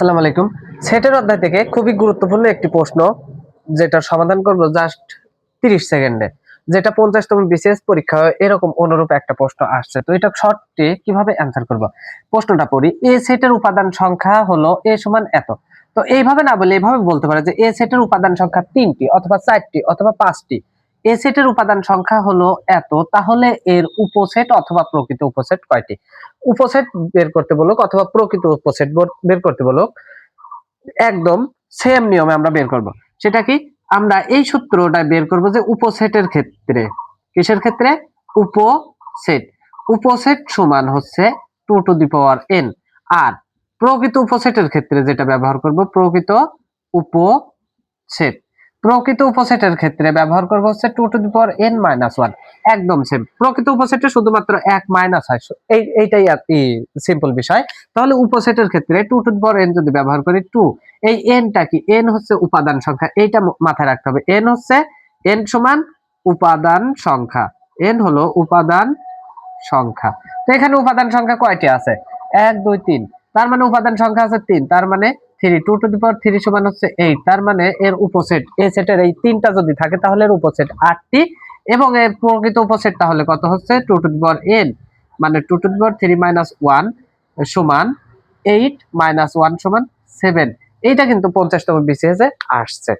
আসসালামু আলাইকুম। সেটের অধ্যায় থেকে খুবই গুরুত্বপূর্ণ একটি প্রশ্ন, যেটা সমাধান করব জাস্ট তিরিশ সেকেন্ডে। যেটা পঞ্চাশতম বিসিএস পরীক্ষা, এরকম অনুরূপ একটা প্রশ্ন আসছে। তো এটা শর্টে কীভাবে অ্যান্সার করব? প্রশ্নটা পড়ি, এ সেটের উপাদান সংখ্যা হলো এ সমান এত। তো এইভাবে না বলে এইভাবে বলতে পারে যে এ সেটের উপাদান সংখ্যা তিনটি অথবা চারটি অথবা পাঁচটি। এ সেটের উপাদান সংখ্যা হলো এত, তাহলে এর উপসেট অথবা প্রকৃত উপসেট কয়টি? উপসেট বের করতে বলুক অথবা প্রকৃত উপসেট বের করতে বলুক। একদম সেম নিয়মে আমরা বের করব। সেটা কি? আমরা এই সূত্রটা বের করব যে উপসেটের ক্ষেত্রে। কিসের ক্ষেত্রে? উপসেট। উপসেট সমান হচ্ছে two to the power n আর প্রকৃত উপসেটের ক্ষেত্রে যেটা ব্যবহার করব, প্রকৃত উপসেট। প্রকৃত উপসেটের ক্ষেত্রে ব্যবহার করব হচ্ছে two to the power n minus one একদম সেম প্রকৃত উপসেটে শুধুমাত্র এক মাইনাস হয়। এই, এইটাই সিম্পল বিষয়। তাহলে উপসেটের ক্ষেত্রে two to the power n যদি ব্যবহার করি টু এই এনটা কি? এন হচ্ছে উপাদান সংখ্যা। এইটা মাথায় রাখতে হবে। এন হচ্ছে এন সমান উপাদান সংখ্যা। এন হলো উপাদান সংখ্যা। তো এখানে উপাদান সংখ্যা কয়টি আছে? এক, দুই, তিন। তার মানে উপাদান সংখ্যা আছে তিন। তার মানে three two to the power three সমান হচ্ছে এইট তার মানে এর উপসেট, এ সেটের এই তিনটা যদি থাকে তাহলে এর উপসেট আটটি, এবং এর প্রকৃত উপসেট তাহলে কত হচ্ছে? Two to the power n মানে two to the power three minus one সমান এইট মাইনাস ওয়ান সমান সেভেন এইটা কিন্তু পঞ্চাশতম বিসিএসে আসছে।